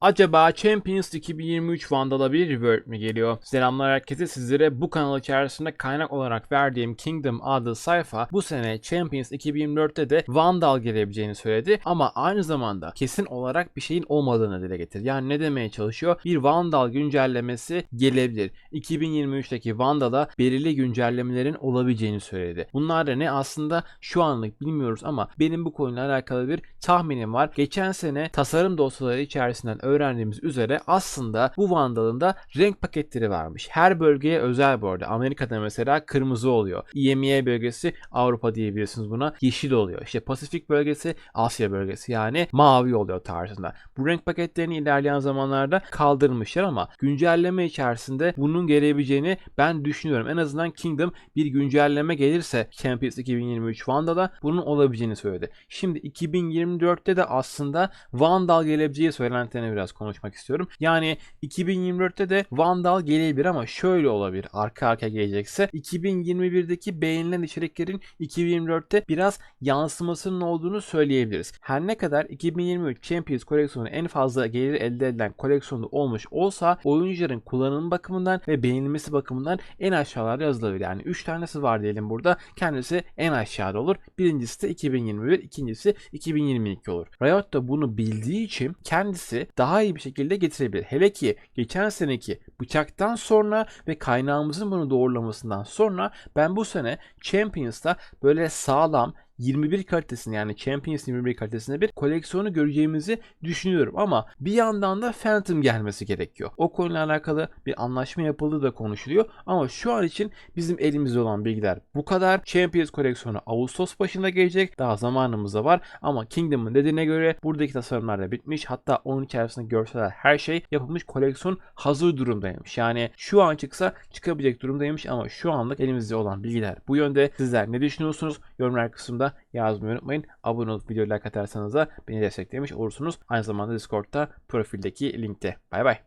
Acaba Champions 2023 Vandal'a bir rework mi geliyor? Selamlar herkese sizlere bu kanal içerisinde kaynak olarak verdiğim Kingdom adlı sayfa bu sene Champions 2024'te de Vandal gelebileceğini söyledi ama aynı zamanda kesin olarak bir şeyin olmadığını dile getirdi. Yani ne demeye çalışıyor? Bir Vandal güncellemesi gelebilir. 2023'teki Vandal'a belirli güncellemelerin olabileceğini söyledi. Bunlar da ne aslında şu anlık bilmiyoruz ama benim bu konuyla alakalı bir tahminim var. Geçen sene tasarım dosyaları içerisinden öğrendiğimiz üzere aslında bu Vandal'ın da renk paketleri varmış. Her bölgeye özel bu arada. Amerika'da mesela kırmızı oluyor. EMEA bölgesi Avrupa diyebilirsiniz buna. Yeşil oluyor. İşte Pasifik bölgesi Asya bölgesi yani mavi oluyor tarzında. Bu renk paketlerini ilerleyen zamanlarda kaldırmışlar ama güncelleme içerisinde bunun gelebileceğini ben düşünüyorum. En azından Kingdom bir güncelleme gelirse Champions 2023 Vandal'a bunun olabileceğini söyledi. Şimdi 2024'te de aslında Vandal gelebileceği söylentilerine biraz konuşmak istiyorum. Yani 2024'te de Vandal gelebilir ama şöyle olabilir. Arka arkaya gelecekse 2021'deki beğenilen içeriklerin 2024'te biraz yansımasının olduğunu söyleyebiliriz. Her ne kadar 2023 Champions koleksiyonu en fazla gelir elde edilen koleksiyonu olmuş olsa oyuncuların kullanım bakımından ve beğenilmesi bakımından en aşağılarda yazılabilir. Yani 3 tanesi var diyelim burada. Kendisi en aşağıda olur. Birincisi de 2021, ikincisi 2022 olur. Riot da bunu bildiği için kendisi daha iyi bir şekilde getirebilir. Hele ki geçen seneki bıçaktan sonra ve kaynağımızın bunu doğrulamasından sonra ben bu sene Champions'ta böyle sağlam 21 kalitesini yani Champions 21 kalitesinde bir koleksiyonu göreceğimizi düşünüyorum ama bir yandan da Phantom gelmesi gerekiyor. O konuyla alakalı bir anlaşma yapıldığı da konuşuluyor ama şu an için bizim elimizde olan bilgiler bu kadar. Champions koleksiyonu Ağustos başında gelecek. Daha zamanımız da var ama Kingdom'ın dediğine göre buradaki tasarımlar da bitmiş. Hatta onun içerisinde görseler her şey yapılmış. Koleksiyon hazır durumdaymış. Yani şu an çıksa çıkabilecek durumdaymış ama şu anlık elimizde olan bilgiler bu yönde. Sizler ne düşünüyorsunuz? Yorumlar kısmında yazmayı unutmayın. Abone olup videoyu like atarsanız da beni desteklemiş olursunuz. Aynı zamanda Discord'da profildeki linkte. Bay bay.